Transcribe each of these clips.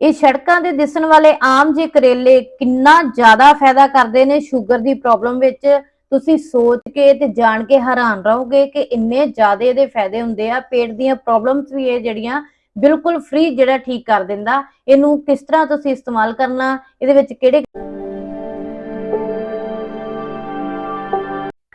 ਇਹ ਸੜਕਾਂ ਦੇ ਦਿਸਣ ਵਾਲੇ ਆਮ ਜੇ ਕਰੇਲੇ ਕਿੰਨਾ ਜ਼ਿਆਦਾ ਫਾਇਦਾ ਕਰਦੇ ਨੇ ਸ਼ੂਗਰ ਦੀ ਪ੍ਰੋਬਲਮ ਵਿੱਚ? ਤੁਸੀਂ ਸੋਚ ਕੇ ਤੇ ਜਾਣ ਕੇ ਹੈਰਾਨ ਰਹੋਗੇ ਕਿ ਇੰਨੇ ਜ਼ਿਆਦਾ ਇਹਦੇ ਫਾਇਦੇ ਹੁੰਦੇ ਆ। ਪੇਟ ਦੀਆਂ ਪ੍ਰੋਬਲਮਸ ਵੀ ਇਹ ਜਿਹੜੀਆਂ ਬਿਲਕੁਲ ਫ੍ਰੀ ਜਿਹੜਾ ਠੀਕ ਕਰ ਦਿੰਦਾ। ਇਹਨੂੰ ਕਿਸ ਤਰ੍ਹਾਂ ਤੁਸੀਂ ਇਸਤੇਮਾਲ ਕਰਨਾ? ਇਹਦੇ ਵਿੱਚ ਕਿਹੜੇ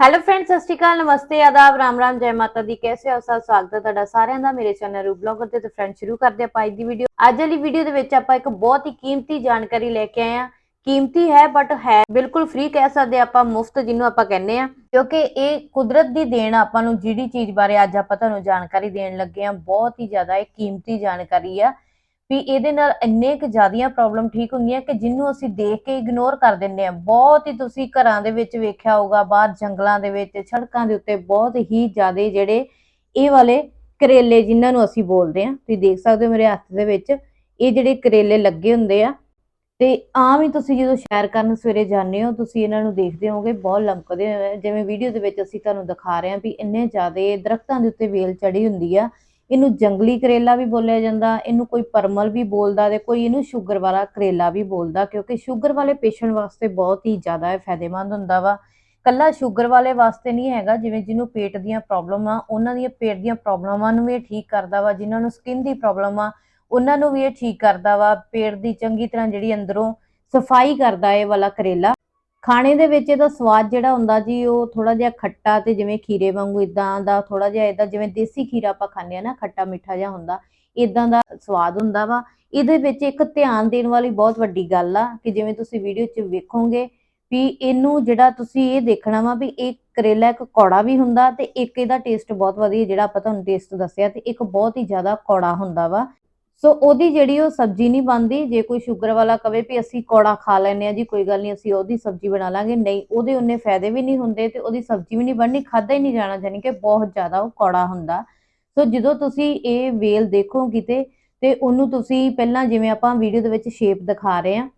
ਹੈਲੋ ਫਰੈਂਡਸ ਸਤਿ ਸ਼੍ਰੀ ਅਕਾਲ, ਨਮਸਤੇ, ਆਦਾਬ, ਰਾਮ ਰਾਮ, ਜੈ ਮਾਤਾ ਦੀ, ਕੈਸੇ ਹੋ? ਸਭ ਸਵਾਗਤ ਹੈ ਤੁਹਾਡਾ ਸਾਰਿਆਂ ਦਾ ਮੇਰੇ ਚੈਨਲ ਰੂ ਬਲੌਗਰ ਤੇ ਫਰੈਂਡ ਸ਼ੁਰੂ ਕਰਦੇ ਆਪਾਂ ਅੱਜ ਦੀ ਵੀਡੀਓ ਅੱਜ ਵਾਲੀ ਵੀਡੀਓ ਦੇ ਵਿੱਚ ਆਪਾਂ ਇੱਕ ਬਹੁਤ ਹੀ ਕੀਮਤੀ ਜਾਣਕਾਰੀ ਲੈ ਕੇ ਆਏ ਆ ਕੀਮਤੀ ਹੈ ਬਟ ਹੈ ਬਿਲਕੁਲ ਫ੍ਰੀ ਕਹਿ ਸਕਦੇ ਹਾਂ ਆਪਾਂ, ਮੁਫਤ ਜਿਹਨੂੰ ਆਪਾਂ ਕਹਿੰਦੇ ਆ ਕਿਉਂਕਿ ਇਹ ਕੁਦਰਤ ਦੀ ਦੇਣ ਆਪਾਂ ਨੂੰ ਜਿਹੜੀ ਚੀਜ਼ ਬਾਰੇ ਅੱਜ ਆਪਾਂ ਤੁਹਾਨੂੰ ਜਾਣਕਾਰੀ ਦੇਣ ਲੱਗੇ ਆ ਬਹੁਤ ਹੀ ਜ਼ਿਆਦਾ ਇਹ ਕੀਮਤੀ ਜਾਣਕਾਰੀ ਆ। ਵੀ ਇਹਦੇ ਨਾਲ ਇੰਨੇ ਕੁ ਜ਼ਿਆਦੀਆਂ ਪ੍ਰੋਬਲਮ ਠੀਕ ਹੁੰਦੀਆਂ ਕਿ ਜਿਹਨੂੰ ਅਸੀਂ ਦੇਖ ਕੇ ਇਗਨੋਰ ਕਰ ਦਿੰਦੇ ਆ ਬਹੁਤ ਹੀ ਤੁਸੀਂ ਘਰਾਂ ਦੇ ਵਿੱਚ ਵੇਖਿਆ ਹੋਊਗਾ, ਬਾਹਰ ਜੰਗਲਾਂ ਦੇ ਵਿੱਚ, ਸੜਕਾਂ ਦੇ ਉੱਤੇ ਬਹੁਤ ਹੀ ਜ਼ਿਆਦੇ ਜਿਹੜੇ ਇਹ ਵਾਲੇ ਕਰੇਲੇ ਜਿਨ੍ਹਾਂ ਨੂੰ ਅਸੀਂ ਬੋਲਦੇ ਆ ਤੁਸੀਂ ਦੇਖ ਸਕਦੇ ਹੋ ਮੇਰੇ ਹੱਥ ਦੇ ਵਿੱਚ ਇਹ ਜਿਹੜੇ ਕਰੇਲੇ ਲੱਗੇ ਹੁੰਦੇ ਆ। ਤੇ ਆਮ ਹੀ ਤੁਸੀਂ ਜਦੋਂ ਸ਼ੈਰ ਕਰਨ ਸਵੇਰੇ ਜਾਂਦੇ ਹੋ, ਤੁਸੀਂ ਇਹਨਾਂ ਨੂੰ ਦੇਖਦੇ ਹੋਗੇ ਬਹੁਤ ਲਮਕਦੇ ਹੋਏ ਜਿਵੇਂ ਵੀਡੀਓ ਦੇ ਵਿੱਚ ਅਸੀਂ ਤੁਹਾਨੂੰ ਦਿਖਾ ਰਹੇ ਹਾਂ ਵੀ ਇੰਨੇ ਜ਼ਿਆਦੇ ਦਰਖਤਾਂ ਦੇ ਉੱਤੇ ਵੇਲ ਚੜੀ ਹੁੰਦੀ ਆ। ਇਹਨੂੰ ਜੰਗਲੀ ਕਰੇਲਾ ਵੀ ਬੋਲਿਆ ਜਾਂਦਾ, ਇਹਨੂੰ ਕੋਈ ਪਰਮਲ ਵੀ ਬੋਲਦਾ ਤੇ ਕੋਈ ਇਹਨੂੰ ਸ਼ੂਗਰ ਵਾਲਾ ਕਰੇਲਾ ਵੀ ਬੋਲਦਾ, ਕਿਉਂਕਿ ਸ਼ੂਗਰ ਵਾਲੇ ਪੇਸ਼ੈਂਟ ਵਾਸਤੇ ਬਹੁਤ ਹੀ ਜ਼ਿਆਦਾ ਫਾਇਦੇਮੰਦ ਹੁੰਦਾ ਵਾ। ਕੱਲਾ ਸ਼ੂਗਰ ਵਾਲੇ ਵਾਸਤੇ ਨਹੀਂ ਹੈਗਾ, ਜਿਵੇਂ ਜਿਹਨੂੰ ਪੇਟ ਦੀਆਂ ਪ੍ਰੋਬਲਮ ਆ, ਉਹਨਾਂ ਦੀਆਂ ਪੇਟ ਦੀਆਂ ਪ੍ਰੋਬਲਮਾਂ ਨੂੰ ਵੀ ਇਹ ਠੀਕ ਕਰਦਾ ਵਾ, ਜਿਨ੍ਹਾਂ ਨੂੰ ਸਕਿਨ ਦੀ ਪ੍ਰੋਬਲਮ ਆ, ਉਹਨਾਂ ਨੂੰ ਵੀ ਇਹ ਠੀਕ ਕਰਦਾ ਵਾ, ਪੇਟ ਦੀ ਚੰਗੀ ਤਰ੍ਹਾਂ ਜਿਹੜੀ ਅੰਦਰੋਂ ਸਫ਼ਾਈ ਕਰਦਾ ਇਹ ਵਾਲਾ ਕਰੇਲਾ। ਖਾਣੇ ਦੇ ਵਿੱਚ ਇਹਦਾ ਸਵਾਦ ਜਿਹੜਾ ਹੁੰਦਾ ਜੀ, ਉਹ ਥੋੜਾ ਜਿਹਾ ਖੱਟਾ ਤੇ ਜਿਵੇਂ ਖੀਰੇ ਵਾਂਗੂ ਇਦਾਂ ਦਾ ਥੋੜਾ ਜਿਹਾ ਇਦਾਂ ਜਿਵੇਂ ਦੇਸੀ ਖੀਰਾ ਆਪਾਂ ਖਾਂਦੇ ਆ ਨਾ, ਖੱਟਾ ਮਿੱਠਾ ਜਿਹਾ ਹੁੰਦਾ ਇਦਾਂ ਦਾ ਸਵਾਦ ਹੁੰਦਾ ਵਾ। ਇਹਦੇ ਵਿੱਚ ਇੱਕ ਧਿਆਨ ਦੇਣ ਵਾਲੀ ਬਹੁਤ ਵੱਡੀ ਗੱਲ ਆ ਕਿ ਜਿਵੇਂ ਤੁਸੀਂ ਵੀਡੀਓ 'ਚ ਵੇਖੋਗੇ ਵੀ ਇਹਨੂੰ ਜਿਹੜਾ ਤੁਸੀਂ ਇਹ ਦੇਖਣਾ ਵਾ ਵੀ ਇਹ ਕਰੇਲਾ, ਇੱਕ ਕੌੜਾ ਵੀ ਹੁੰਦਾ ਤੇ ਇੱਕ ਇਹਦਾ ਟੇਸਟ ਬਹੁਤ ਵਧੀਆ ਜਿਹੜਾ ਆਪਾਂ ਤੁਹਾਨੂੰ ਟੇਸਟ ਦੱਸਿਆ ਤੇ ਇੱਕ ਬਹੁਤ ਹੀ ਜ਼ਿਆਦਾ ਕੌੜਾ ਹੁੰਦਾ ਵਾ। ਸੋ ਉਹਦੀ ਜਿਹੜੀ ਉਹ ਸਬਜ਼ੀ ਨਹੀਂ ਬਣਦੀ, ਜੇ ਕੋਈ ਸ਼ੂਗਰ ਵਾਲਾ ਕਵੇ ਵੀ ਅਸੀਂ ਕੌੜਾ ਖਾ ਲੈਨੇ ਆ ਜੀ, ਕੋਈ ਗੱਲ ਨਹੀਂ, ਅਸੀਂ ਉਹਦੀ ਸਬਜ਼ੀ ਬਣਾ ਲਾਂਗੇ। ਨਹੀਂ, ਉਹਦੇ ਉਹਨੇ ਫਾਇਦੇ ਵੀ ਨਹੀਂ ਹੁੰਦੇ ਤੇ ਉਹਦੀ ਸਬਜ਼ੀ ਵੀ ਨਹੀਂ ਬਣਨੀ ਖਾਦਾ ਹੀ ਨਹੀਂ ਜਾਣਾ ਜਾਨੀ ਕਿ ਬਹੁਤ ਜ਼ਿਆਦਾ ਉਹ ਕੌੜਾ ਹੁੰਦਾ। ਸੋ ਜਦੋਂ ਤੁਸੀਂ ਇਹ ਵੇਲ ਦੇਖੋ ਕਿਤੇ ਤੇ ਉਹਨੂੰ ਤੁਸੀਂ ਪਹਿਲਾਂ ਜਿਵੇਂ ਆਪਾਂ ਵੀਡੀਓ ਦੇ ਵਿੱਚ ਸ਼ੇਪ ਦਿਖਾ ਰਹੇ ਆ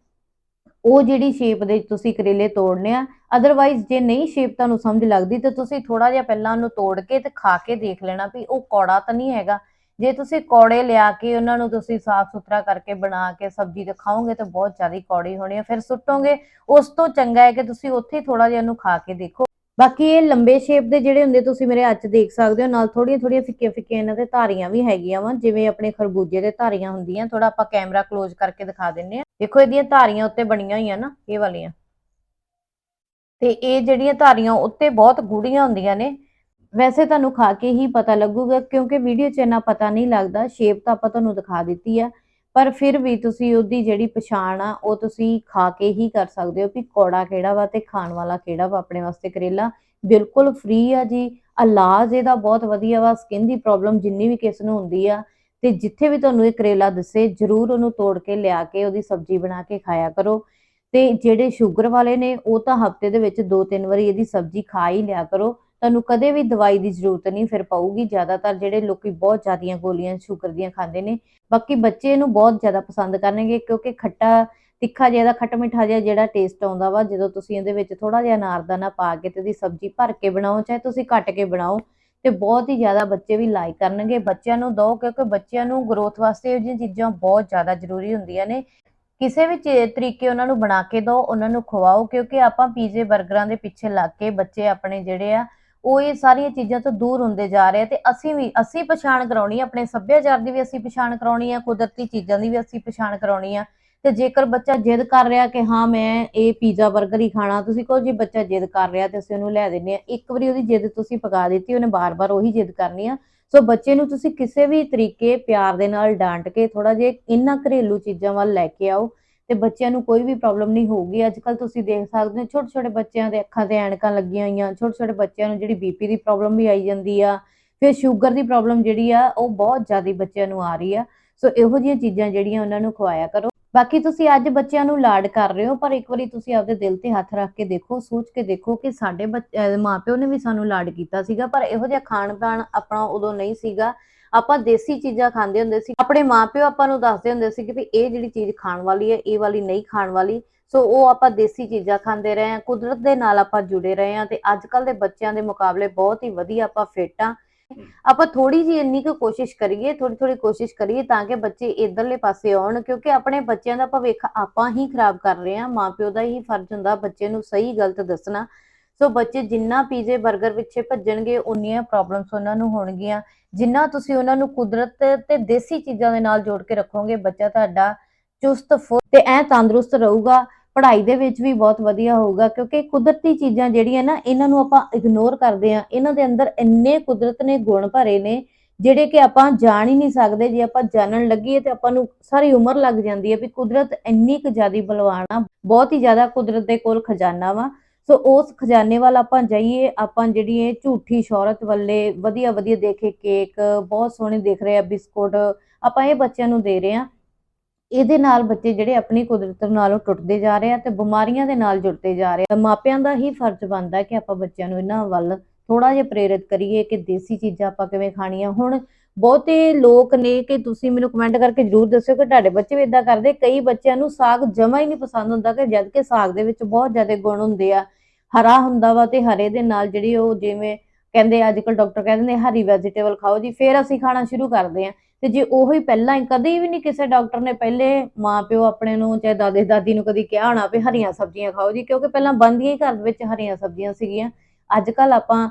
ਉਹ ਜਿਹੜੀ ਸ਼ੇਪ ਦੇ ਤੁਸੀਂ ਕਰੇਲੇ ਤੋੜਨੇ ਆ ਅਦਰਵਾਈਜ਼ ਜੇ ਨਹੀਂ ਸ਼ੇਪ ਤੁਹਾਨੂੰ ਸਮਝ ਲੱਗਦੀ ਤਾਂ ਤੁਸੀਂ ਥੋੜਾ ਜਿਹਾ ਪਹਿਲਾਂ ਉਹਨੂੰ ਤੋੜ ਕੇ ਤੇ ਖਾ ਕੇ ਦੇਖ ਲੈਣਾ ਵੀ ਉਹ ਕੌੜਾ ਤਾਂ ਨਹੀਂ ਹੈਗਾ। ਜੇ ਤੁਸੀਂ ਕੌੜੇ ਲਿਆ ਕੇ ਉਹਨਾਂ ਨੂੰ ਤੁਸੀਂ ਸਾਫ਼ ਸੁਥਰਾ ਕਰਕੇ ਬਣਾ ਕੇ ਸਬਜ਼ੀ ਤੇ ਖਾਓਗੇ ਤਾਂ ਬਹੁਤ ਜ਼ਿਆਦਾ ਕੌੜੀ ਹੋਣੀ ਹੈ ਫਿਰ ਸੁੱਟੋਗੇ, ਉਸ ਤੋਂ ਚੰਗਾ ਹੈ ਕਿ ਤੁਸੀਂ ਉੱਥੇ ਥੋੜਾ ਜਿਹਾ ਉਹਨੂੰ ਖਾ ਕੇ ਦੇਖੋ। ਬਾਕੀ ਇਹ ਲੰਬੇ ਸ਼ੇਪ ਦੇ ਜਿਹੜੇ ਹੁੰਦੇ ਤੁਸੀਂ ਮੇਰੇ ਹੱਥ ਦੇਖ ਸਕਦੇ ਹੋ, ਨਾਲ ਥੋੜੀਆਂ ਥੋੜੀਆਂ ਫਿੱਕੀਆਂ ਫਿੱਕੀਆਂ ਇਹਨਾਂ ਤੇ ਧਾਰੀਆਂ ਵੀ ਹੈਗੀਆਂ ਵਾ, ਜਿਵੇਂ ਆਪਣੇ ਖਰਬੂਜੇ ਦੇ ਧਾਰੀਆਂ ਹੁੰਦੀਆਂ ਥੋੜਾ ਆਪਾਂ ਕੈਮਰਾ ਕਲੋਜ਼ ਕਰਕੇ ਦਿਖਾ ਦਿੰਨੇ ਆ ਦੇਖੋ ਇਹਦੀਆਂ ਧਾਰੀਆਂ ਉੱਤੇ ਬਣੀਆਂ ਹੋਈਆਂ ਨਾ, ਇਹ ਵਾਲੀਆਂ। ਤੇ ਇਹ ਜਿਹੜੀਆਂ ਧਾਰੀਆਂ ਉੱਤੇ ਬਹੁਤ ਗੂੜੀਆਂ ਹੁੰਦੀਆਂ ਨੇ ਵੈਸੇ ਤੁਹਾਨੂੰ ਖਾ ਕੇ ਹੀ ਪਤਾ ਲੱਗੂਗਾ, ਕਿਉਂਕਿ ਵੀਡੀਓ 'ਚ ਇੰਨਾ ਪਤਾ ਨਹੀਂ ਲੱਗਦਾ। ਸ਼ੇਪ ਤਾਂ ਆਪਾਂ ਤੁਹਾਨੂੰ ਦਿਖਾ ਦਿੱਤੀ ਆ। ਪਰ ਫਿਰ ਵੀ ਤੁਸੀਂ ਉਹਦੀ ਜਿਹੜੀ ਪਛਾਣ ਆ, ਉਹ ਤੁਸੀਂ ਖਾ ਕੇ ਹੀ ਕਰ ਸਕਦੇ ਹੋ ਕਿ ਕੌੜਾ ਕਿਹੜਾ ਵਾ ਤੇ ਖਾਣ ਵਾਲਾ ਕਿਹੜਾ ਵਾ ਆਪਣੇ ਵਾਸਤੇ ਕਰੇਲਾ। ਬਿਲਕੁਲ ਫ੍ਰੀ ਆ ਜੀ। ਇਲਾਜ ਇਹਦਾ ਬਹੁਤ ਵਧੀਆ ਵਾ। ਸਕਿਨ ਦੀ ਪ੍ਰੋਬਲਮ ਜਿੰਨੀ ਵੀ ਕਿਸ ਨੂੰ ਹੁੰਦੀ ਆ। ਤੇ ਜਿੱਥੇ ਵੀ ਤੁਹਾਨੂੰ ਇਹ ਕਰੇਲਾ ਦਿਸੇ, ਜਰੂਰ ਉਹਨੂੰ ਤੋੜ ਕੇ ਲਿਆ ਕੇ, ਉਹਦੀ ਸਬਜ਼ੀ ਬਣਾ ਕੇ ਖਾਇਆ ਕਰੋ। ਤੇ ਜਿਹੜੇ ਸ਼ੂਗਰ ਵਾਲੇ ਨੇ, ਉਹ ਤਾਂ ਹਫ਼ਤੇ ਦੇ ਵਿੱਚ ਦੋ ਤਿੰਨ ਵਾਰੀ ਇਹਦੀ ਸਬਜ਼ੀ ਖਾ ਹੀ ਲਿਆ ਕਰੋ। ਤੁਹਾਨੂੰ ਕਦੇ ਵੀ ਦਵਾਈ ਦੀ ਜ਼ਰੂਰਤ ਨਹੀਂ ਫਿਰ ਪਾਊਗੀ। ਜ਼ਿਆਦਾਤਰ ਜਿਹੜੇ ਲੋਕੀ ਬਹੁਤ ਜ਼ਿਆਦੀਆਂ ਗੋਲੀਆਂ, ਸ਼ੂਗਰ ਦੀਆਂ ਖਾਂਦੇ ਨੇ। ਬਾਕੀ ਬੱਚੇ ਇਹਨੂੰ ਬਹੁਤ ਜ਼ਿਆਦਾ ਪਸੰਦ ਕਰਨਗੇ ਕਿਉਂਕਿ ਖੱਟਾ, ਤਿੱਖਾ ਜਿਹਾ ਦਾ ਖੱਟ ਮਿੱਠਾ ਜਿਹਾ ਜਿਹੜਾ ਟੇਸਟ ਆਉਂਦਾ ਵਾ, ਜਦੋਂ ਤੁਸੀਂ ਇਹਦੇ ਵਿੱਚ ਥੋੜਾ ਜਿਹਾ ਅਨਾਰਦਾਨਾ ਪਾ ਕੇ ਤੇ ਇਹਦੀ ਸਬਜ਼ੀ ਭਰ ਕੇ ਬਣਾਓ, ਚਾਹੇ ਤੁਸੀਂ ਕੱਟ ਕੇ ਬਣਾਓ, ਤੇ ਬਹੁਤ ਹੀ ਜ਼ਿਆਦਾ ਬੱਚੇ ਵੀ ਲਾਈਕ ਕਰਨਗੇ। ਬੱਚਿਆਂ ਨੂੰ ਦਿਓ ਕਿਉਂਕਿ ਬੱਚਿਆਂ ਨੂੰ ਗਰੋਥ ਵਾਸਤੇ ਇਹੋ ਜਿਹੀਆਂ ਚੀਜ਼ਾਂ ਬਹੁਤ ਜ਼ਿਆਦਾ ਜ਼ਰੂਰੀ ਹੁੰਦੀਆਂ ਨੇ। ਕਿਸੇ ਵੀ ਤਰੀਕੇ ਉਹਨਾਂ ਨੂੰ ਬਣਾ ਕੇ ਦਿਓ, ਉਹਨਾਂ ਨੂੰ ਖਵਾਓ, ਕਿਉਂਕਿ ਆਪਾਂ ਪੀਜ਼ੇ 버ਗਰਾਂ ਦੇ ਪਿੱਛੇ ਲੱਗ ਕੇ ਬੱਚੇ ਆਪਣੇ ਜਿਹੜੇ ਆ ਉਹ ਇਹ ਸਾਰੀਆਂ ਚੀਜ਼ਾਂ ਤੋਂ ਦੂਰ ਹੁੰਦੇ ਜਾ ਰਹੇ ਆ ਤੇ ਅਸੀਂ ਵੀ, ਅਸੀਂ ਪਛਾਣ ਕਰਾਉਣੀ ਆ, ਆਪਣੇ ਸੱਭਿਆਚਾਰ ਦੀ ਵੀ ਅਸੀਂ ਪਛਾਣ ਕਰਾਉਣੀ ਆ, ਕੁਦਰਤੀ ਚੀਜ਼ਾਂ ਦੀ ਵੀ ਅਸੀਂ ਪਛਾਣ ਕਰਾਉਣੀ ਆ। ਤੇ ਜੇਕਰ ਬੱਚਾ ਜਿੱਦ ਕਰ ਰਿਹਾ ਕਿ ਹਾਂ, ਮੈਂ ਇਹ ਪੀਜ਼ਾ 버ਗਰ ਹੀ ਖਾਣਾ, ਤੁਸੀਂ ਕਹੋ ਜੀ ਬੱਚਾ ਜਿੱਦ ਕਰ ਰਿਹਾ ਤੇ ਅਸੀਂ ਉਹਨੂੰ ਲੈ ਦਿੰਨੇ ਆ। ਇੱਕ ਵਾਰੀ ਉਹਦੀ ਜਿੱਦ ਤੁਸੀਂ ਪਕਾ ਦਿੱਤੀ, ਉਹਨੇ ਬਾਰ-ਬਾਰ ਉਹੀ ਜਿੱਦ ਕਰਨੀ ਆ। ਸੋ ਬੱਚੇ ਨੂੰ ਤੁਸੀਂ ਕਿਸੇ ਵੀ ਤਰੀਕੇ ਪਿਆਰ ਦੇ ਨਾਲ ਡਾਂਟ ਕੇ ਥੋੜਾ ਜਿਹਾ ਇਹਨਾਂ ਘਰੇਲੂ ਚੀਜ਼ਾਂ ਵੱਲ ਲੈ ਕੇ ਆਓ। ਤੇ ਬੱਚਿਆਂ ਨੂੰ ਕੋਈ ਵੀ ਪ੍ਰੋਬਲਮ ਨਹੀਂ ਹੋਊਗੀ। ਅੱਜ ਕੱਲ ਤੁਸੀਂ ਦੇਖ ਸਕਦੇ ਹੋ ਛੋਟੇ ਛੋਟੇ ਬੱਚਿਆਂ ਦੇ ਅੱਖਾਂ ਤੇ ਐਨਕਾਂ ਲੱਗੀਆਂ ਹੋਈਆਂ ਛੋਟੇ ਛੋਟੇ ਬੱਚਿਆਂ ਨੂੰ ਜਿਹੜੀ ਬੀਪੀ ਦੀ ਪ੍ਰੋਬਲਮ ਵੀ ਆਈ ਜਾਂਦੀ ਆ, ਫਿਰ ਸ਼ੂਗਰ ਦੀ ਪ੍ਰੋਬਲਮ ਜਿਹੜੀ ਆ, ਉਹ ਬਹੁਤ ਜ਼ਿਆਦਾ ਬੱਚਿਆਂ ਨੂੰ ਆ ਰਹੀ ਆ। ਸੋ ਇਹੋ ਜਿਹੀਆਂ ਚੀਜ਼ਾਂ ਜਿਹੜੀਆਂ ਉਹਨਾਂ ਨੂੰ ਖਵਾਇਆ ਕਰੋ। ਬਾਕੀ ਤੁਸੀਂ ਅੱਜ ਬੱਚਿਆਂ ਨੂੰ ਲਾਡ ਕਰ ਰਹੇ ਹੋ, ਪਰ ਇੱਕ ਵਾਰੀ ਤੁਸੀਂ ਆਪਦੇ ਦਿਲ ਤੇ ਹੱਥ ਰੱਖ ਕੇ ਦੇਖੋ, ਸੋਚ ਕੇ ਦੇਖੋ ਕਿ ਸਾਡੇ ਬੱਚ- ਅਹ ਮਾਪਿਓ ਨੇ ਵੀ ਸਾਨੂੰ ਲਾਡ ਕੀਤਾ ਸੀਗਾ, ਪਰ ਇਹੋ ਜਿਹਾ ਖਾਣ ਪਾਣ ਆਪਣਾ ਉਦੋਂ ਨਹੀਂ ਸੀਗਾ। ਆਪਾਂ ਦੇਸੀ ਚੀਜ਼ਾਂ ਖਾਂਦੇ ਹੁੰਦੇ ਸੀ। ਆਪਣੇ ਮਾਪਿਓ ਆਪਾਂ ਨੂੰ ਦੱਸਦੇ ਹੁੰਦੇ ਸੀ ਕਿ ਵੀ ਇਹ ਜਿਹੜੀ ਚੀਜ਼ ਖਾਣ ਵਾਲੀ ਹੈ, ਇਹ ਵਾਲੀ ਨਹੀਂ ਖਾਣ ਵਾਲੀ। ਸੋ ਉਹ ਆਪਾਂ ਦੇਸੀ ਚੀਜ਼ਾਂ ਖਾਂਦੇ ਰਹੇ ਆ ਕੁਦਰਤ ਦੇ ਨਾਲ ਆਪਾਂ ਜੁੜੇ ਰਹੇ ਆ ਤੇ ਅੱਜ ਕੱਲ ਦੇ ਬੱਚਿਆਂ ਦੇ ਮੁਕਾਬਲੇ ਬਹੁਤ ਹੀ ਵਧੀਆ ਆਪਾਂ ਫਿੱਟ ਆ ਆਪਾਂ ਥੋੜੀ ਜੀ ਇੰਨੀ ਕੁ ਕੋਸ਼ਿਸ਼ ਕਰੀਏ ਥੋੜੀ ਥੋੜੀ ਕੋਸ਼ਿਸ਼ ਕਰੀਏ ਤਾਂ ਕਿ ਬੱਚੇ ਇਧਰਲੇ ਪਾਸੇ ਆਉਣ, ਕਿਉਂਕਿ ਆਪਣੇ ਬੱਚਿਆਂ ਦਾ ਭਵਿੱਖ ਆਪਾਂ ਹੀ ਖਰਾਬ ਕਰ ਰਹੇ ਹਾਂ, ਮਾਪਿਓ ਦਾ ਹੀ ਫਰਜ਼ ਹੁੰਦਾ ਬੱਚੇ ਨੂੰ ਸਹੀ ਗਲਤ ਦੱਸਣਾ। ਸੋ ਬੱਚੇ ਜਿੰਨਾ ਪੀਜ਼ੇ 버ਗਰ ਪਿੱਛੇ ਭੱਜਣਗੇ, ਉਨੀਆਂ ਪ੍ਰੋਬਲਮਸ ਉਹਨਾਂ ਨੂੰ ਹੋਣਗੀਆਂ। ਜਿੰਨਾ ਤੁਸੀਂ ਉਹਨਾਂ ਨੂੰ ਕੁਦਰਤ ਤੇ ਦੇਸੀ ਚੀਜ਼ਾਂ ਦੇ ਨਾਲ ਜੋੜ ਕੇ ਰੱਖੋਗੇ, ਬੱਚਾ ਤੁਹਾਡਾ ਚੁਸਤ, ਫੁਰਤ ਤੇ ਐ ਤੰਦਰੁਸਤ ਰਹੂਗਾ। ਪੜ੍ਹਾਈ ਦੇ ਵਿੱਚ ਵੀ ਬਹੁਤ ਵਧੀਆ ਹੋਊਗਾ, ਕਿਉਂਕਿ ਕੁਦਰਤੀ ਚੀਜ਼ਾਂ ਜਿਹੜੀਆਂ ਨਾ, ਇਹਨਾਂ ਨੂੰ ਆਪਾਂ ਇਗਨੋਰ ਕਰਦੇ ਆ ਇਹਨਾਂ ਦੇ ਅੰਦਰ ਇੰਨੇ ਕੁਦਰਤ ਨੇ, ਗੁਣ ਭਰੇ ਨੇ, ਜਿਹੜੇ ਕਿ ਆਪਾਂ ਜਾਣ ਹੀ ਨਹੀਂ ਸਕਦੇ। ਜੇ ਆਪਾਂ ਜਾਣਨ ਲੱਗੀਏ ਤੇ ਆਪਾਂ ਨੂੰ ਸਾਰੀ ਉਮਰ ਲੱਗ ਜਾਂਦੀ ਹੈ ਵੀ ਕੁਦਰਤ ਇੰਨੀ ਕੁ ਜ਼ਿਆਦੀ ਬਲਵਾਨ ਆ, ਬਹੁਤ ਹੀ ਜ਼ਿਆਦਾ ਕੁਦਰਤ ਦੇ ਕੋਲ ਖਜ਼ਾਨਾ ਵਾ। ਸੋ ਉਸ ਖਜ਼ਾਨੇ ਵੱਲ ਆਪਾਂ ਜਾਈਏ, ਆਪਾਂ ਜਿਹੜੀ ਇਹ ਝੂਠੀ ਸ਼ੌਹਰਤ ਵੱਲੇ ਵਧੀਆ ਵਧੀਆ ਦੇਖੇ ਕੇਕ, ਬਹੁਤ ਸੋਹਣੇ ਦਿਖ ਰਹੇ ਆ, ਬਿਸਕੁਟ, ਆਪਾਂ ਇਹ ਬੱਚਿਆਂ ਨੂੰ ਦੇ ਰਹੇ ਆ ਇਹਦੇ ਨਾਲ ਬੱਚੇ ਜਿਹੜੇ ਆਪਣੀ ਕੁਦਰਤ ਨਾਲੋਂ ਟੁੱਟਦੇ ਜਾ ਰਹੇ ਆ ਤੇ ਬਿਮਾਰੀਆਂ ਦੇ ਨਾਲ ਜੁੜਦੇ ਜਾ ਰਹੇ ਆ। ਮਾਪਿਆਂ ਦਾ ਹੀ ਫਰਜ਼ ਬਣਦਾ ਕਿ ਆਪਾਂ ਬੱਚਿਆਂ ਨੂੰ ਇਹਨਾਂ ਵੱਲ ਥੋੜਾ ਜਿਹਾ ਪ੍ਰੇਰਿਤ ਕਰੀਏ ਕਿ ਦੇਸੀ ਚੀਜ਼ਾਂ ਆਪਾਂ ਕਿਵੇਂ ਖਾਣੀਆਂ। ਹੁਣ ਬਹੁਤੇ ਲੋਕ ਨੇ ਕਿ ਤੁਸੀਂ ਮੈਨੂੰ ਕਮੈਂਟ ਕਰਕੇ ਜਰੂਰ ਦੱਸਿਓ ਕਿ ਤੁਹਾਡੇ ਬੱਚੇ ਵੀ ਇਦਾਂ ਕਰਦੇ। ਕਈ ਬੱਚਿਆਂ ਨੂੰ ਸਾਗ ਜਮਾ ਹੀ ਨਹੀਂ ਪਸੰਦ ਹੁੰਦਾ ਕਿ ਜਦ ਕਿ ਸਾਗ ਦੇ ਵਿੱਚ ਬਹੁਤ ਜ਼ਿਆਦਾ ਗੁਣ ਹੁੰਦੇ ਆ। ਹਰਾ ਹੁੰਦਾ ਵਾ ਤੇ ਹਰੇ ਦੇ ਨਾਲ ਜਿਹੜੀ ਉਹ ਜਿਵੇਂ ਕਹਿੰਦੇ ਅੱਜ ਕੱਲ ਡਾਕਟਰ ਕਹਿੰਦੇ ਨੇ ਹਰੀ ਵੈਜੀਟੇਬਲ ਖਾਓ ਜੀ, ਫਿਰ ਅਸੀਂ ਖਾਣਾ ਸ਼ੁਰੂ ਕਰਦੇ ਆ। ਤੇ ਜੇ ਉਹੀ ਪਹਿਲਾਂ ਹੀ ਕਦੇ ਵੀ ਨਹੀਂ ਕਿਸੇ ਡਾਕਟਰ ਨੇ ਪਹਿਲੇ ਮਾਂ ਪਿਓ ਆਪਣੇ ਨੂੰ ਚਾਹੇ ਦਾਦੇ ਦਾਦੀ ਨੂੰ ਕਦੀ ਕਿਹਾ ਹੋਣਾ ਵੀ ਹਰੀਆਂ ਸਬਜ਼ੀਆਂ ਖਾਓ ਜੀ, ਕਿਉਂਕਿ ਪਹਿਲਾਂ ਬੰਦੀਆਂ ਹੀ ਘਰ ਵਿੱਚ ਹਰੀਆਂ ਸਬਜ਼ੀਆਂ ਸੀਗੀਆਂ। ਅੱਜ ਕੱਲ ਆਪਾਂ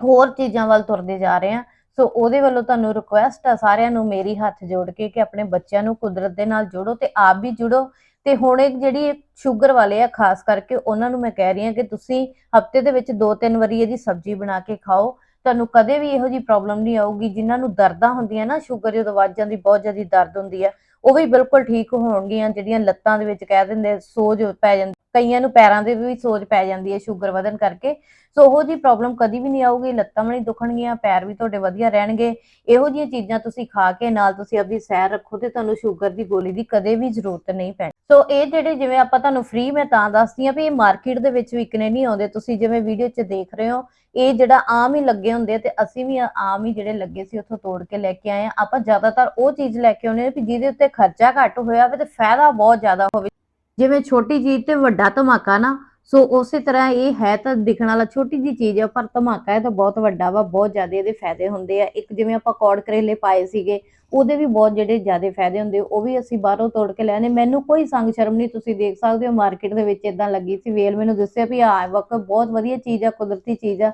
ਹੋਰ ਚੀਜ਼ਾਂ ਵੱਲ ਤੁਰਦੇ ਜਾ ਰਹੇ ਹਾਂ। ਸੋ ਉਹਦੇ ਵੱਲੋਂ ਤੁਹਾਨੂੰ ਰਿਕੁਐਸਟ ਆ ਸਾਰਿਆਂ ਨੂੰ ਮੇਰੀ ਹੱਥ ਜੋੜ ਕੇ ਕਿ ਆਪਣੇ ਬੱਚਿਆਂ ਨੂੰ ਕੁਦਰਤ ਦੇ ਨਾਲ ਜੋੜੋ ਤੇ ਆਪ ਵੀ ਜੁੜੋ। ਤੇ ਹੁਣ ਇੱਕ ਜਿਹੜੀ ਸ਼ੂਗਰ ਵਾਲੇ ਆ, ਖਾਸ ਕਰਕੇ ਉਹਨਾਂ ਨੂੰ ਮੈਂ ਕਹਿ ਰਹੀ ਹਾਂ ਕਿ ਤੁਸੀਂ ਹਫ਼ਤੇ ਦੇ ਵਿੱਚ ਦੋ ਤਿੰਨ ਵਾਰੀ ਇਹਦੀ ਸਬਜ਼ੀ ਬਣਾ ਕੇ ਖਾਓ। ਤੁਹਾਨੂੰ ਕਦੇ ਵੀ ਇਹੋ ਜੀ ਪ੍ਰੋਬਲਮ ਨਹੀਂ ਆਊਗੀ, ਜਿਨ੍ਹਾਂ ਨੂੰ ਦਰਦਾਂ ਹੁੰਦੀਆਂ ਨਾ ਸ਼ੂਗਰ ਜਦੋਂ ਵੱਧ ਜਾਂਦੀ, ਬਹੁਤ ਜ਼ਿਆਦਾ ਦਰਦ ਹੁੰਦੀ ਹੈ ਉਹ ਵੀ ਬਿਲਕੁਲ ਠੀਕ ਹੋਣਗੀਆਂ, ਜਿਹੜੀਆਂ ਲੱਤਾਂ ਦੇ ਵਿੱਚ ਕਹਿ ਦਿੰਦੇ ਸੋਜ ਪੈ ਜਾਂਦੀ, ਕਈਆਂ ਨੂੰ ਪੈਰਾਂ ਦੇ ਵੀ ਸੋਜ ਪੈ ਜਾਂਦੀ ਹੈ ਸ਼ੂਗਰ ਵਧਣ ਕਰਕੇ, ਸੋ ਉਹੋ ਜੀ ਪ੍ਰੋਬਲਮ ਕਦੀ ਵੀ ਨਹੀਂ ਆਊਗੀ, ਲੱਤਾਂ ਵੀ ਨਹੀਂ ਦੁਖਣਗੀਆਂ, ਪੈਰ ਵੀ ਤੁਹਾਡੇ ਵਧੀਆ ਰਹਿਣਗੇ, ਇਹੋ ਜਿਹੀਆਂ ਚੀਜ਼ਾਂ ਤੁਸੀਂ ਖਾ ਕੇ ਨਾਲ ਤੁਸੀਂ ਆਪਣੀ ਸੈਰ ਰੱਖੋ ਤੇ ਤੁਹਾਨੂੰ ਸ਼ੂਗਰ ਦੀ ਗੋਲੀ ਦੀ ਕਦੇ ਵੀ ਜ਼ਰੂਰਤ ਨਹੀਂ ਪੈਣੀ। ਸੋ ਇਹ ਜਿਹੜੇ ਜਿਵੇਂ ਆਪਾਂ ਤੁਹਾਨੂੰ ਫ੍ਰੀ ਮੈਂ ਤਾਂ ਦੱਸਦੀ ਆ ਵੀ ਇਹ ਮਾਰਕੀਟ ਦੇ ਵਿੱਚ ਵਿਕਨੇ ਨਹੀਂ ਆਉਂਦੇ। ਤੁਸੀਂ ਜਿਵੇਂ ਵੀਡੀਓ 'ਚ ਦੇਖ ਰਹੇ ਹੋ, ਇਹ ਜਿਹੜਾ ਆਮ ਹੀ ਲੱਗੇ ਹੁੰਦੇ ਤੇ ਅਸੀਂ ਵੀ ਆਮ ਹੀ ਜਿਹੜੇ ਲੱਗੇ ਸੀ ਉੱਥੋਂ ਤੋੜ ਕੇ ਲੈ ਕੇ ਆਏ ਆ ਆਪਾਂ ਜ਼ਿਆਦਾਤਰ ਉਹ ਚੀਜ਼ ਲੈ ਕੇ ਆਉਨੇ ਆ ਵੀ ਜਿਹਦੇ ਉੱਤੇ ਖਰਚਾ ਘੱਟ ਹੋਇਆ ਹੋਵੇ ਤੇ ਫਾਇਦਾ ਬਹੁਤ ਜ਼ਿਆਦਾ ਹੋਵੇ। ਜਿਵੇਂ ਛੋਟੀ ਚੀਜ਼ ਤੇ ਵੱਡਾ ਧਮਾਕਾ ਨਾ ਸੋ ਉਸੇ ਤਰ੍ਹਾਂ ਇਹ ਹੈ ਤਾਂ ਦਿਖਣ ਵਾਲਾ ਛੋਟੀ ਜੀ ਚੀਜ਼ ਹੈ ਪਰ ਧਮਾਕਾ ਹੈ ਤਾਂ ਬਹੁਤ ਵੱਡਾ ਵਾ, ਬਹੁਤ ਜ਼ਿਆਦਾ ਇਹਦੇ ਫਾਇਦੇ ਹੁੰਦੇ ਆ। ਇੱਕ ਜਿਵੇਂ ਆਪਾਂ ਕੌੜ ਕਰੇਲੇ ਪਾਏ ਸੀਗੇ, ਉਹਦੇ ਵੀ ਬਹੁਤ ਜਿਹੜੇ ਜ਼ਿਆਦਾ ਫਾਇਦੇ ਹੁੰਦੇ, ਉਹ ਵੀ ਅਸੀਂ ਬਾਹਰੋਂ ਤੋੜ ਕੇ ਲੈਣੇ ਮੈਨੂੰ ਕੋਈ ਸੰਗ ਸ਼ਰਮ ਨਹੀਂ, ਤੁਸੀਂ ਦੇਖ ਸਕਦੇ ਹੋ ਮਾਰਕੀਟ ਦੇ ਵਿੱਚ ਇਦਾਂ ਲੱਗੀ ਸੀ। ਵੇਲ ਮੈਨੂੰ ਦੱਸਿਆ ਵੀ ਆ ਵਕਤ ਬਹੁਤ ਵਧੀਆ ਚੀਜ਼ ਆ, ਕੁਦਰਤੀ ਚੀਜ਼ ਆ।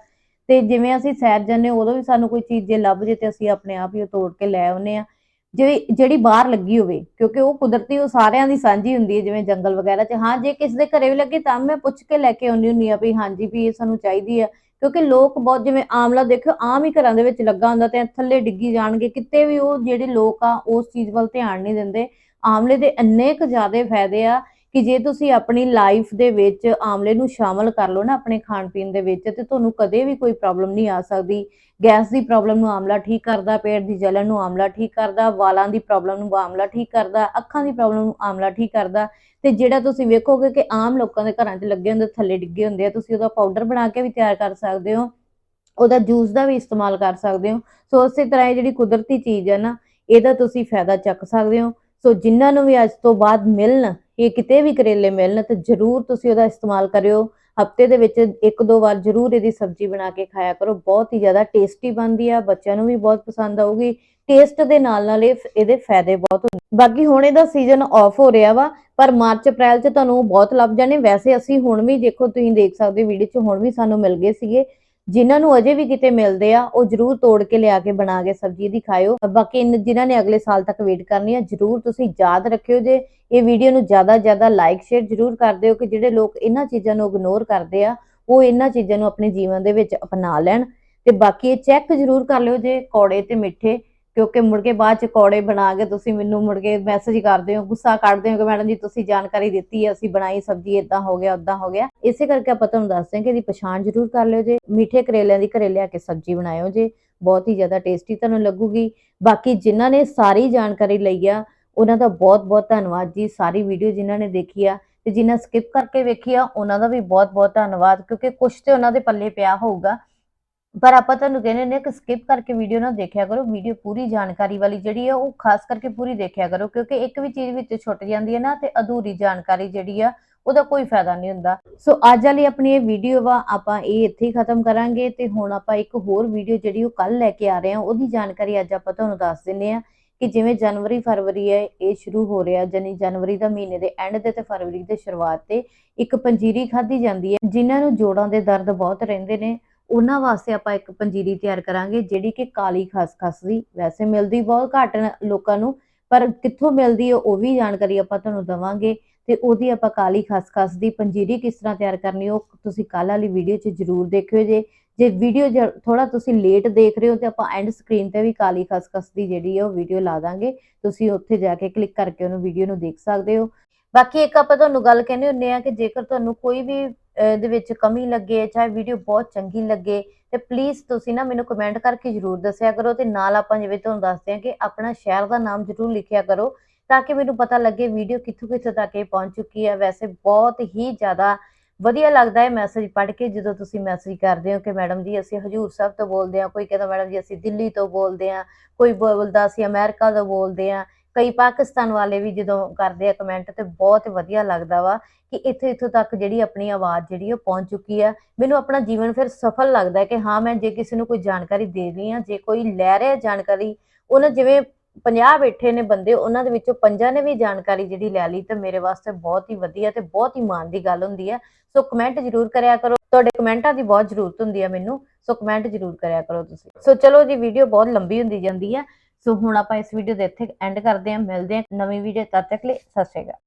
ਤੇ ਜਿਵੇਂ ਅਸੀਂ ਸੈਰ ਜਾਂਦੇ ਉਦੋਂ ਵੀ ਸਾਨੂੰ ਕੋਈ ਚੀਜ਼ ਜੇ ਲੱਭ ਜੇ ਤੇ ਅਸੀਂ ਆਪਣੇ ਆਪ ਹੀ ਉਹ ਤੋੜ ਕੇ ਲੈ ਆਉਨੇ ਆ ਜਿਹੜੀ ਜਿਹੜੀ ਬਾਹਰ ਲੱਗੀ ਹੋਵੇ, ਕਿਉਂਕਿ ਉਹ ਕੁਦਰਤੀ, ਉਹ ਸਾਰਿਆਂ ਦੀ ਸਾਂਝੀ ਹੁੰਦੀ ਹੈ, ਜਿਵੇਂ ਜੰਗਲ ਵਗੈਰਾ 'ਚ। ਹਾਂ, ਜੇ ਕਿਸੇ ਦੇ ਘਰੇ ਵੀ ਲੱਗੇ ਤਾਂ ਮੈਂ ਪੁੱਛ ਕੇ ਲੈ ਕੇ ਆਉਂਦੀ ਹੁੰਦੀ ਆ ਵੀ ਹਾਂਜੀ, ਵੀ ਇਹ ਸਾਨੂੰ ਚਾਹੀਦੀ ਆ ਕਿਉਂਕਿ ਲੋਕ ਬਹੁਤ, ਜਿਵੇਂ ਆਮਲਾ ਦੇਖਿਓ, ਆਮ ਹੀ ਘਰਾਂ ਦੇ ਵਿੱਚ ਲੱਗਾ ਹੁੰਦਾ ਤੇ ਥੱਲੇ ਡਿੱਗੀ ਜਾਣਗੇ। ਕਿਤੇ ਵੀ ਉਹ ਜਿਹੜੇ ਲੋਕ ਆ, ਉਸ ਚੀਜ਼ ਵੱਲ ਧਿਆਨ ਨਹੀਂ ਦਿੰਦੇ। ਆਮਲੇ ਦੇ ਇੰਨੇ ਕੁ ਜ਼ਿਆਦਾ ਫਾਇਦੇ ਆ ਕਿ ਜੇ ਤੁਸੀਂ ਆਪਣੀ ਲਾਈਫ ਦੇ ਵਿੱਚ ਆਮਲੇ ਨੂੰ ਸ਼ਾਮਲ ਕਰ ਲਓ ਨਾ ਆਪਣੇ ਖਾਣ ਪੀਣ ਦੇ ਵਿੱਚ, ਤੇ ਤੁਹਾਨੂੰ ਕਦੇ ਵੀ ਕੋਈ ਪ੍ਰੋਬਲਮ ਨਹੀਂ ਆ ਸਕਦੀ। ਗੈਸ ਦੀ ਪ੍ਰੋਬਲਮ ਨੂੰ ਆਮਲਾ ਠੀਕ ਕਰਦਾ, ਪੇਟ ਦੀ ਜਲਨ ਨੂੰ ਆਮਲਾ ਠੀਕ ਕਰਦਾ, ਵਾਲਾਂ ਦੀ ਪ੍ਰੋਬਲਮ ਨੂੰ ਆਮਲਾ ਠੀਕ ਕਰਦਾ, ਅੱਖਾਂ ਦੀ ਪ੍ਰੋਬਲਮ ਨੂੰ ਆਮਲਾ ਠੀਕ ਕਰਦਾ। ਤੇ ਜਿਹੜਾ ਤੁਸੀਂ ਵੇਖੋਗੇ ਕਿ ਆਮ ਲੋਕਾਂ ਦੇ ਘਰਾਂ 'ਚ ਲੱਗੇ ਹੁੰਦੇ, ਥੱਲੇ ਡਿੱਗੇ ਹੁੰਦੇ ਆ, ਤੁਸੀਂ ਉਹਦਾ ਪਾਊਡਰ ਬਣਾ ਕੇ ਵੀ ਤਿਆਰ ਕਰ ਸਕਦੇ ਹੋ। ਉਹਦਾ ਜੂਸ ਦਾ ਵੀ ਇਸਤੇਮਾਲ ਕਰ ਸਕਦੇ ਹੋ। ਸੋ ਉਸੇ ਤਰ੍ਹਾਂ ਇਹ ਜਿਹੜੀ ਕੁਦਰਤੀ ਚੀਜ਼ ਹੈ ਨਾ, ਇਹਦਾ ਤੁਸੀਂ ਫਾਇਦਾ ਚੱਕ ਸਕਦੇ ਹੋ। ਸੋ ਜਿਨ੍ਹਾਂ ਨੂੰ ਵੀ ਅੱਜ ਤੋਂ ਬਾਅਦ ਮਿਲਣ, ਇਹ ਕਿਤੇ ਵੀ ਕਰੇਲੇ ਮਿਲਣ, ਤਾਂ ਜਰੂਰ ਤੁਸੀਂ ਉਹਦਾ ਇਸਤੇਮਾਲ ਕਰਿਓ। ਹਫ਼ਤੇ ਦੇ ਵਿੱਚ ਇੱਕ ਦੋ ਵਾਰ ਜਰੂਰ ਇਹਦੀ ਸਬਜ਼ੀ ਬਣਾ ਕੇ ਖਾਇਆ ਕਰੋ। ਬਹੁਤ ਹੀ ਜ਼ਿਆਦਾ ਟੇਸਟੀ ਬਣਦੀ ਆ, ਬੱਚਿਆਂ ਨੂੰ ਵੀ ਬਹੁਤ ਪਸੰਦ ਆਊਗੀ। ਟੇਸਟ ਦੇ ਨਾਲ ਨਾਲ ਇਹ ਇਹਦੇ ਫਾਇਦੇ ਬਹੁਤ ਬਾਕੀ ਹੁਣ ਇਹਦਾ ਸੀਜ਼ਨ ਆਫ ਹੋ ਰਿਹਾ ਵਾ, ਪਰ ਮਾਰਚ, ਅਪ੍ਰੈਲ 'ਚ ਤੁਹਾਨੂੰ ਬਹੁਤ ਲੱਭ ਜਾਣੇ। ਵੈਸੇ ਅਸੀਂ ਹੁਣ ਵੀ ਦੇਖੋ, ਤੁਸੀਂ ਦੇਖ ਸਕਦੇ ਵੀਡੀਓ 'ਚ ਹੁਣ ਵੀ ਸਾਨੂੰ ਮਿਲ ਗਏ ਸੀਗੇ। ਜਿਨ੍ਹਾਂ ਨੂੰ ਅਜੇ ਵੀ ਕਿਤੇ ਮਿਲਦੇ ਆ, ਉਹ ਜਰੂਰ ਤੋੜ ਕੇ ਲਿਆ ਕੇ ਬਣਾ ਕੇ ਸਬਜ਼ੀ ਦੀ ਖਾਇਓ। ਬਾਕੀ ਇਨ- ਜਿਨ੍ਹਾਂ ਨੇ ਅਗਲੇ ਸਾਲ ਤੱਕ ਵੇਟ ਕਰਨੀ ਆ, ਜਰੂਰ ਤੁਸੀਂ ਯਾਦ ਰੱਖਿਓ ਜੇ ਇਹ ਵੀਡੀਓ ਨੂੰ ਜ਼ਿਆਦਾ ਜ਼ਿਆਦਾ ਲਾਈਕ ਸ਼ੇਅਰ ਜਰੂਰ ਕਰ ਦਿਓ ਕਿ ਜਿਹੜੇ ਲੋਕ ਇਹਨਾਂ ਚੀਜ਼ਾਂ ਨੂੰ ਇਗਨੋਰ ਕਰਦੇ ਆ, ਉਹ ਇਹਨਾਂ ਚੀਜ਼ਾਂ ਨੂੰ ਆਪਣੇ ਜੀਵਨ ਦੇ ਵਿੱਚ ਅਪਣਾ ਲੈਣ। ਤੇ ਬਾਕੀ ਇਹ ਚੈੱਕ ਜਰੂਰ ਕਰ ਲਿਓ ਜੇ ਕੌੜੇ ਤੇ ਮਿੱਠੇ ਕਿਉਂਕਿ ਮੁੜ ਕੇ ਬਾਅਦ ਚ ਕੌੜੇ ਬਣਾ ਕੇ ਤੁਸੀਂ ਮੈਨੂੰ ਮੁੜ ਕੇ ਮੈਸੇਜ ਕਰਦੇ ਹੋ, ਗੁੱਸਾ ਕੱਢਦੇ ਹੋ ਕਿ ਮੈਡਮ ਜੀ ਤੁਸੀਂ ਜਾਣਕਾਰੀ ਦਿੱਤੀ ਹੈ, ਅਸੀਂ ਬਣਾਈ ਸਬਜ਼ੀ ਇਦਾਂ ਹੋ ਗਿਆ ਉਦਾਂ ਹੋ ਗਿਆ। ਇਸੇ ਕਰਕੇ ਆਪਾਂ ਤੁਹਾਨੂੰ ਦੱਸਦੇ ਹਾਂ ਕਿ ਇਹਦੀ ਪਛਾਣ ਜਰੂਰ ਕਰ ਲਿਓ ਜੇ, ਮਿੱਠੇ ਕਰੇਲਿਆਂ ਦੀ ਘਰੇ ਲਿਆ ਕੇ ਸਬਜ਼ੀ ਬਣਾਇਓ ਜੇ, ਬਹੁਤ ਹੀ ਜ਼ਿਆਦਾ ਟੇਸਟੀ ਤੁਹਾਨੂੰ ਲੱਗੂਗੀ। ਬਾਕੀ ਜਿਨ੍ਹਾਂ ਨੇ ਸਾਰੀ ਜਾਣਕਾਰੀ ਲਈ ਆ, ਉਹਨਾਂ ਦਾ ਬਹੁਤ ਬਹੁਤ ਧੰਨਵਾਦ ਜੀ। ਸਾਰੀ ਵੀਡੀਓ ਜਿਨ੍ਹਾਂ ਨੇ ਦੇਖੀ ਆ ਤੇ ਜਿਨ੍ਹਾਂ ਸਕਿਪ ਕਰਕੇ ਵੇਖੀ ਆ, ਉਹਨਾਂ ਦਾ ਵੀ ਬਹੁਤ ਬਹੁਤ ਧੰਨਵਾਦ, ਕਿਉਂਕਿ ਕੁਝ ਤੇ ਉਹਨਾਂ ਦੇ ਪੱਲੇ ਪਿਆ ਹੋਊਗਾ। ਪਰ ਆਪਾਂ ਤੁਹਾਨੂੰ ਕਹਿੰਦੇ ਨੇ ਕਿ ਸਕਿਪ ਕਰਕੇ ਵੀਡੀਓ ਨਾ ਦੇਖਿਆ ਕਰੋ ਵੀਡੀਓ ਪੂਰੀ ਜਾਣਕਾਰੀ ਵਾਲੀ ਜਿਹੜੀ ਆ, ਉਹ ਖਾਸ ਕਰਕੇ ਪੂਰੀ ਦੇਖਿਆ ਕਰੋ, ਕਿਉਂਕਿ ਇੱਕ ਵੀ ਚੀਜ਼ ਵਿੱਚ ਛੁੱਟ ਜਾਂਦੀ ਹੈ ਨਾ ਤੇ ਅਧੂਰੀ ਜਾਣਕਾਰੀ ਜਿਹੜੀ ਆ, ਉਹਦਾ ਕੋਈ ਫਾਇਦਾ ਨਹੀਂ ਹੁੰਦਾ। ਸੋ ਅੱਜ ਵਾਲੀ ਆਪਣੀ ਇਹ ਵੀਡੀਓ ਵਾ, ਆਪਾਂ ਇਹ ਇੱਥੇ ਹੀ ਖਤਮ ਕਰਾਂਗੇ ਤੇ ਹੁਣ ਆਪਾਂ ਇੱਕ ਹੋਰ ਵੀਡੀਓ ਜਿਹੜੀ ਉਹ ਕੱਲ ਲੈ ਕੇ ਆ ਰਹੇ ਹਾਂ, ਉਹਦੀ ਜਾਣਕਾਰੀ ਅੱਜ ਆਪਾਂ ਤੁਹਾਨੂੰ ਦੱਸ ਦਿੰਨੇ ਆ ਕਿ ਜਿਵੇਂ ਜਨਵਰੀ, ਫਰਵਰੀ ਹੈ, ਇਹ ਸ਼ੁਰੂ ਹੋ ਰਿਹਾ ਜਾਨੀ ਜਨਵਰੀ ਦਾ ਮਹੀਨੇ ਦੇ ਐਂਡ ਤੇ ਤੇ ਫਰਵਰੀ ਦੇ ਸ਼ੁਰੂਆਤ ਤੇ ਇੱਕ ਪੰਜੀਰੀ ਖਾਧੀ ਜਾਂਦੀ ਹੈ, ਜਿਨ੍ਹਾਂ ਨੂੰ ਜੋੜਾਂ ਦੇ ਦਰਦ ਬਹੁਤ ਰਹਿੰਦੇ ਨੇ ਉਹਨਾਂ ਵਾਸਤੇ ਆਪਾਂ ਇੱਕ ਪੰਜੀਰੀ ਤਿਆਰ ਕਰਾਂਗੇ, ਜਿਹੜੀ ਕਿ ਕਾਲੀ ਖਸਖਸ ਦੀ। ਵੈਸੇ ਮਿਲਦੀ ਬਹੁਤ ਘੱਟ ਲੋਕਾਂ ਨੂੰ, ਪਰ ਕਿੱਥੋਂ ਮਿਲਦੀ ਹੈ, ਉਹ ਵੀ ਜਾਣਕਾਰੀ ਆਪਾਂ ਤੁਹਾਨੂੰ ਦਵਾਂਗੇ। ਤੇ ਉਹਦੀ ਆਪਾਂ ਕਾਲੀ ਖਸਖਸ ਦੀ ਪੰਜੀਰੀ ਕਿਸ ਤਰ੍ਹਾਂ ਤਿਆਰ ਕਰਨੀ ਉਹ ਤੁਸੀਂ ਕੱਲ ਵਾਲੀ ਵੀਡੀਓ 'ਚ ਜਰੂਰ ਦੇਖਿਓ ਜੇ। ਜੇ ਵੀਡੀਓ ਥੋੜਾ ਤੁਸੀਂ ਲੇਟ ਦੇਖ ਰਹੇ ਹੋ ਤੇ ਆਪਾਂ ਐਂਡ ਸਕਰੀਨ ਤੇ ਵੀ ਕਾਲੀ ਖਸਖਸ ਦੀ ਜਿਹੜੀ ਹੈ ਉਹ ਵੀਡੀਓ ਲਾ ਦਾਂਗੇ। ਤੁਸੀਂ ਉੱਥੇ ਜਾ ਕੇ ਕਲਿੱਕ ਕਰਕੇ ਉਹਨੂੰ ਵੀਡੀਓ ਨੂੰ ਦੇਖ ਸਕਦੇ ਹੋ। ਬਾਕੀ ਇੱਕ ਆਪਾਂ ਤੁਹਾਨੂੰ ਗੱਲ ਕਹਿੰਦੇ ਹੁੰਨੇ ਆ ਕਿ ਜੇਕਰ ਤੁਹਾਨੂੰ ਕੋਈ ਵੀ ਅਹ, ਦੇ ਵਿੱਚ ਕਮੀ ਲੱਗੇ ਚਾਹੇ ਵੀਡੀਓ ਬਹੁਤ ਚੰਗੀ ਲੱਗੇ ਤੇ ਪਲੀਜ਼ ਤੁਸੀਂ ਨਾ ਮੈਨੂੰ ਕਮੈਂਟ ਕਰਕੇ ਜਰੂਰ ਦੱਸਿਆ ਕਰੋ ਤੇ ਨਾਲ ਆਪਾਂ ਜਿਵੇਂ ਤੁਹਾਨੂੰ ਦੱਸਦੇ ਆ ਕਿ ਆਪਣਾ ਸ਼ਹਿਰ ਦਾ ਨਾਮ ਜਰੂਰ ਲਿਖਿਆ ਕਰੋ ਤਾਂ ਕਿ ਮੈਨੂੰ ਪਤਾ ਲੱਗੇ ਵੀਡੀਓ ਕਿੱਥੋਂ ਕਿੱਥੋਂ ਤੱਕ ਇਹ ਪਹੁੰਚ ਚੁੱਕੀ ਹੈ ਵੈਸੇ ਬਹੁਤ ਹੀ ਜ਼ਿਆਦਾ ਵਧੀਆ ਲੱਗਦਾ ਹੈ ਮੈਸੇਜ ਪੜ੍ਹ ਕੇ, ਜਦੋਂ ਤੁਸੀਂ ਮੈਸੇਜ ਕਰਦੇ ਹੋ ਕਿ ਮੈਡਮ ਜੀ ਅਸੀਂ ਹਜੂਰ ਸਾਹਿਬ ਤੋਂ ਬੋਲਦੇ ਹਾਂ, ਕੋਈ ਕਹਿੰਦਾ ਮੈਡਮ ਜੀ ਅਸੀਂ ਦਿੱਲੀ ਤੋਂ ਬੋਲਦੇ ਹਾਂ, ਕੋਈ ਬੋਲਦਾ ਅਸੀਂ ਅਮਰੀਕਾ ਤੋਂ ਬੋਲਦੇ ਹਾਂ, ਕਈ ਪਾਕਿਸਤਾਨ ਵਾਲੇ ਵੀ ਜਦੋਂ ਕਰਦੇ ਆ ਕਮੈਂਟ ਤੇ ਬਹੁਤ ਵਧੀਆ ਲੱਗਦਾ ਵਾ ਕਿ ਇੱਥੇ ਇੱਥੋਂ ਤੱਕ ਜਿਹੜੀ ਆਪਣੀ ਆਵਾਜ਼ ਜਿਹੜੀ ਉਹ ਪਹੁੰਚ ਚੁੱਕੀ ਆ। ਮੈਨੂੰ ਆਪਣਾ ਜੀਵਨ ਫਿਰ ਸਫਲ ਲੱਗਦਾ ਕਿ ਹਾਂ, ਮੈਂ ਜੇ ਕਿਸੇ ਨੂੰ ਕੋਈ ਜਾਣਕਾਰੀ ਦੇ ਰਹੀ ਹਾਂ, ਜੇ ਕੋਈ ਲੈ ਰਿਹਾ ਜਾਣਕਾਰੀ, ਉਹਨਾਂ ਜਿਵੇਂ 50 ਬੈਠੇ ਨੇ ਬੰਦੇ, ਉਹਨਾਂ ਦੇ ਵਿੱਚੋਂ ਪੰਜਾਂ ਨੇ ਵੀ ਜਾਣਕਾਰੀ ਜਿਹੜੀ ਲੈ ਲਈ ਤਾਂ ਮੇਰੇ ਵਾਸਤੇ ਬਹੁਤ ਹੀ ਵਧੀਆ ਤੇ ਬਹੁਤ ਹੀ ਮਾਣ ਦੀ ਗੱਲ ਹੁੰਦੀ ਹੈ। ਸੋ ਕਮੈਂਟ ਜ਼ਰੂਰ ਕਰਿਆ ਕਰੋ, ਤੁਹਾਡੇ ਕਮੈਂਟਾਂ ਦੀ ਬਹੁਤ ਜ਼ਰੂਰਤ ਹੁੰਦੀ ਹੈ ਮੈਨੂੰ, ਸੋ ਕਮੈਂਟ ਜ਼ਰੂਰ ਕਰਿਆ ਕਰੋ ਤੁਸੀਂ। ਸੋ ਚਲੋ ਜੀ ਵੀਡੀਓ ਬਹੁਤ ਲੰਬੀ ਹੁੰਦੀ ਜਾਂਦੀ ਹੈ। ਸੋ ਹੁਣ ਆਪਾਂ ਇਸ ਵੀਡੀਓ ਦੇ ਇੱਥੇ ਐਂਡ ਕਰਦੇ ਹਾਂ, ਮਿਲਦੇ ਹਾਂ ਨਵੀਂ ਵੀਡੀਓ ਤਦ ਤੱਕ ਲਈ, ਸਤਿ ਸ਼੍ਰੀ ਅਕਾਲ।